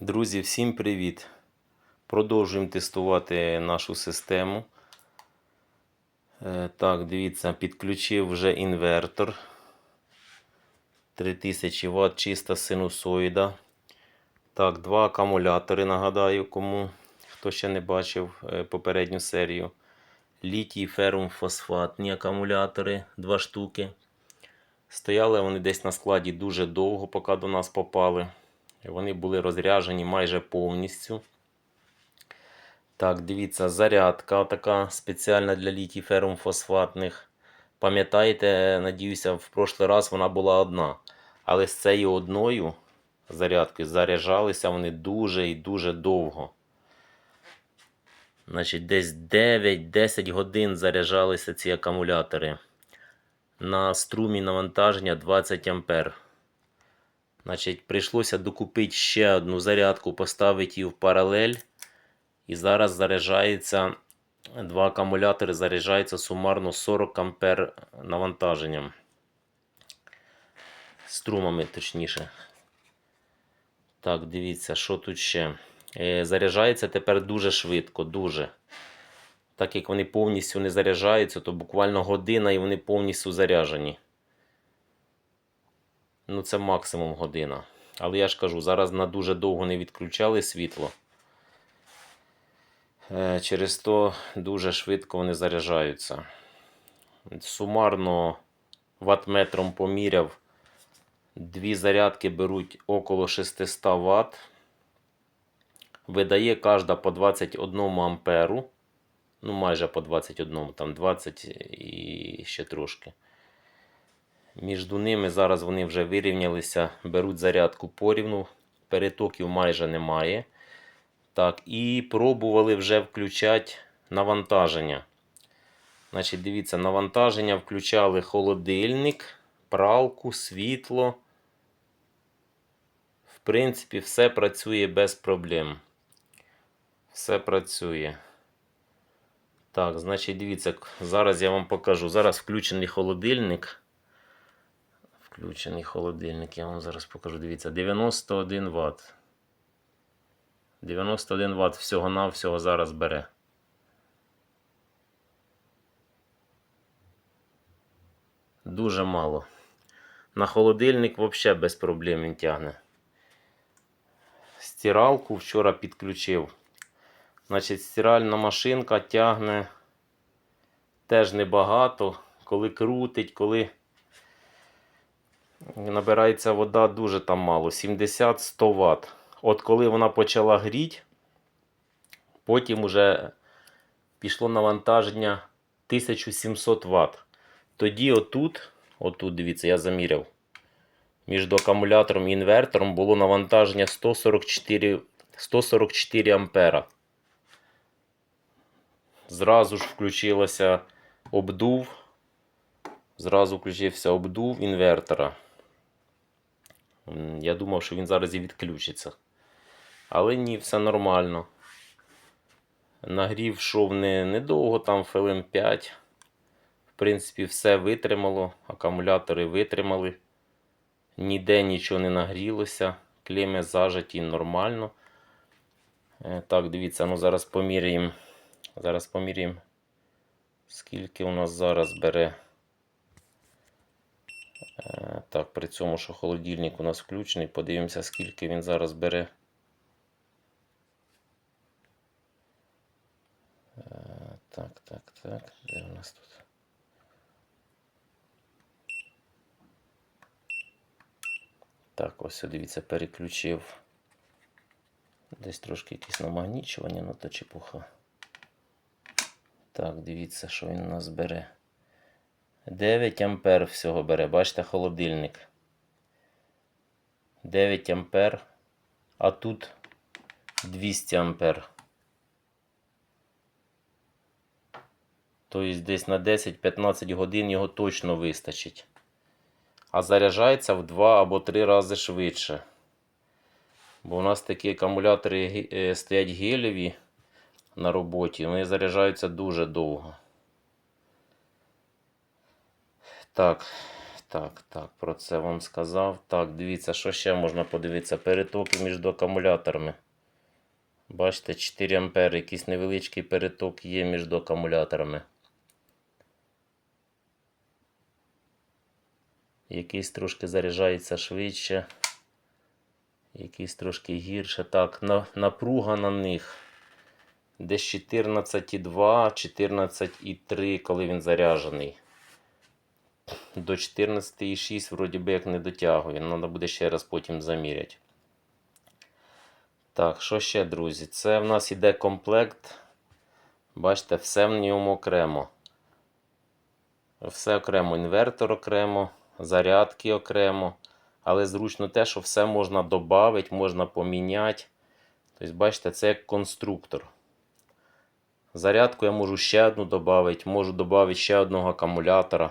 Друзі, всім привіт! Продовжуємо тестувати нашу систему. Е, Так, дивіться, підключив вже інвертор. 3000 Вт чиста синусоїда. Так, два акумулятори, нагадаю, кому хто ще не бачив е, попередню серію. Літій ферум фосфатні акумулятори, два штуки. Стояли вони десь на складі дуже довго, поки до нас попали. Вони були розряжені майже повністю. Так, дивіться, зарядка така спеціальна для літій ферум фосфатних. Пам'ятаєте, надіюся, в прошлий раз вона була одна. Але з цією одною зарядкою заряджалися вони дуже і дуже довго. Значить, десь 9-10 годин заряджалися ці акумулятори. На струмі навантаження 20 ампер. Значить, прийшлося докупити ще одну зарядку, поставити її в паралель. І зараз заряджається два акумулятори, заряджається сумарно 40 ампер навантаженням. Струмами, точніше. Так, дивіться, що тут ще. Е, Заряджається тепер дуже швидко, дуже. Так як вони повністю не заряджаються, то буквально година і вони повністю заряджені. Ну, це максимум година. Але я ж кажу, зараз на дуже довго не відключали світло. Е, Через то дуже швидко вони заряджаються. Сумарно ватметром поміряв. Дві зарядки беруть около 600 Вт. Видає кожна по 21 амперу. Ну, майже по 21, там 20 і ще трошки. Між ними зараз вони вже вирівнялися, беруть зарядку порівну, перетоків майже немає. Так, і пробували вже включати навантаження. Значить, дивіться, навантаження включали холодильник, пралку, світло. В принципі, все працює без проблем. Все працює. Так, значить, дивіться, зараз я вам покажу. Зараз включений холодильник. Включений холодильник, я вам зараз покажу. Дивіться, 91 Вт. 91 Вт всього-навсього зараз бере. Дуже мало. На холодильник взагалі без проблем він тягне. Стиралку вчора підключив. Значить, стиральна машинка тягне теж небагато. Коли крутить, коли набирається вода дуже там мало. 70-100 Вт. От коли вона почала гріти, потім вже пішло навантаження 1700 Вт. Тоді отут, отут, дивіться, я заміряв. Між акумулятором і інвертором було навантаження 144, 144 ампера. Зразу ж включилося обдув. Зразу включився обдув інвертора. Я думав, що він зараз і відключиться. Але ні, все нормально. Нагрів йшов не, недовго, там хвилин 5. В принципі, все витримало, акумулятори витримали. Ніде нічого не нагрілося. Клеми зажаті нормально. Е, Так, дивіться, ну зараз поміряємо. Зараз поміряємо, скільки у нас зараз бере. Так, при цьому, що холодильник у нас включений, подивимося, скільки він зараз бере. Е, Так, так, так. Де у нас тут? Так, ось дивіться, переключив. Десь трошки якісь намагнічування, ну то чепуха. Так, дивіться, що він у нас бере. 9 ампер всього бере. Бачите, холодильник. 9 ампер. А тут 200 ампер. Тобто десь на 10-15 годин його точно вистачить. А заряджається в 2 або 3 рази швидше. Бо у нас такі акумулятори е, стоять гелеві на роботі. Вони заряджаються дуже довго. Так, Так, так, про це вам сказав. Так, дивіться, що ще можна подивитися. Перетоки між акумуляторами. Бачите, 4 ампери, якийсь невеличкий переток є між акумуляторами. Якийсь трошки заряджається швидше. Якийсь трошки гірше. Так, на, напруга на них. Десь 14,2, 14,3, коли він заряджений. До 14,6 вроді би як не дотягує. Треба буде ще раз потім заміряти. Так, що ще, друзі? Це в нас іде комплект. Бачите, все в ньому окремо. Все окремо, інвертор окремо, зарядки окремо. Але зручно те, що все можна додати, можна поміняти. Тобто, бачите, це як конструктор. Зарядку я можу ще одну додати, можу додати ще одного акумулятора.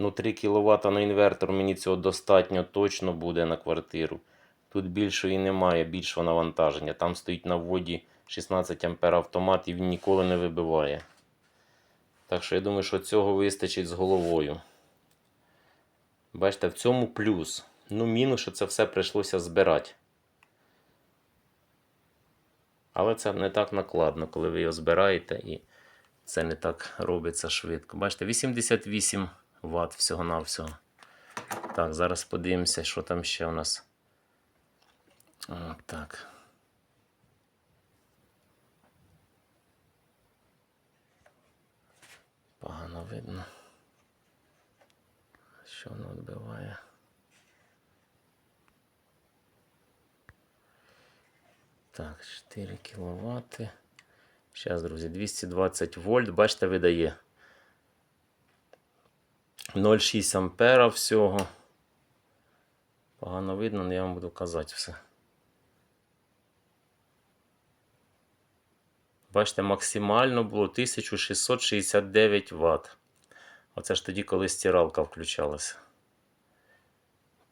Ну, 3 кВт на інвертор мені цього достатньо точно буде на квартиру. Тут більшої немає, більшого навантаження. Там стоїть на вводі 16 А автомат і він ніколи не вибиває. Так що я думаю, що цього вистачить з головою. Бачите, в цьому плюс. Ну, мінус, що це все прийшлося збирати. Але це не так накладно, коли ви його збираєте і це не так робиться швидко. Бачите, 88 Вт всього-навсього. Так, зараз подивимося, що там ще у нас. О, так. Погано видно. Що воно відбиває? Так, 4 кВт. Зараз, друзі, 220 вольт, бачите, видає 0,6 ампера всього. Погано видно, але я вам буду казати все. Бачите, максимально було 1669 Вт. Оце ж тоді, коли стиралка включалася.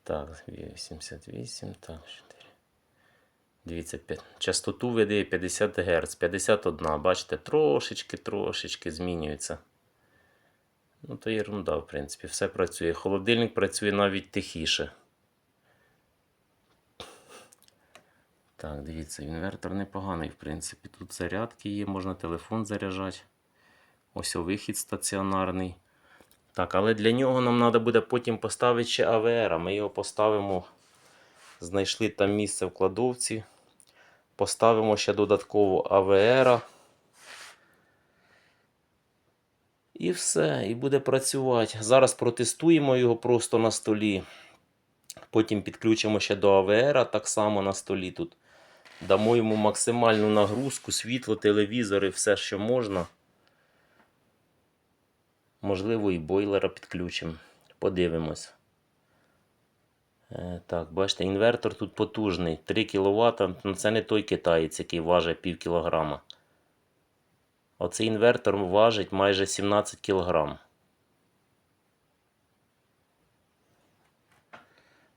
Так, 88, так, 4. Дивіться, частоту видає 50 Гц, 51. Бачите, трошечки, трошечки змінюється. Ну, то ерунда, в принципі, все працює. Холодильник працює навіть тихіше. Так, дивіться, інвертор непоганий, в принципі. Тут зарядки є, можна телефон заряджати. Ось вихід стаціонарний. Так, але для нього нам треба буде потім поставити ще АВР. Ми його поставимо. Знайшли там місце в кладовці. Поставимо ще додатково АВР. І все, і буде працювати. Зараз протестуємо його просто на столі. Потім підключимо ще до АВР, так само на столі тут. Дамо йому максимальну нагрузку, світло, телевізори, все, що можна. Можливо, і бойлера підключимо. Подивимось. Е, так, бачите, інвертор тут потужний. 3 кВт. Це не той китаєць, який важить пів кілограма. Оцей інвертор важить майже 17 кг.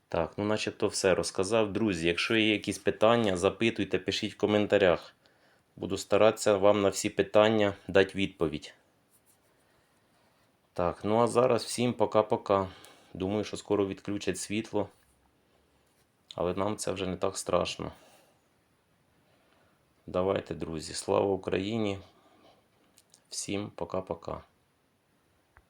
Так, ну начебто все розказав. Друзі, якщо є якісь питання, запитуйте, пишіть в коментарях. Буду старатися вам на всі питання дати відповідь. Так, ну а зараз всім пока-пока. Думаю, що скоро відключать світло. Але нам це вже не так страшно. Давайте, друзі, слава Україні! Всім пока-пока.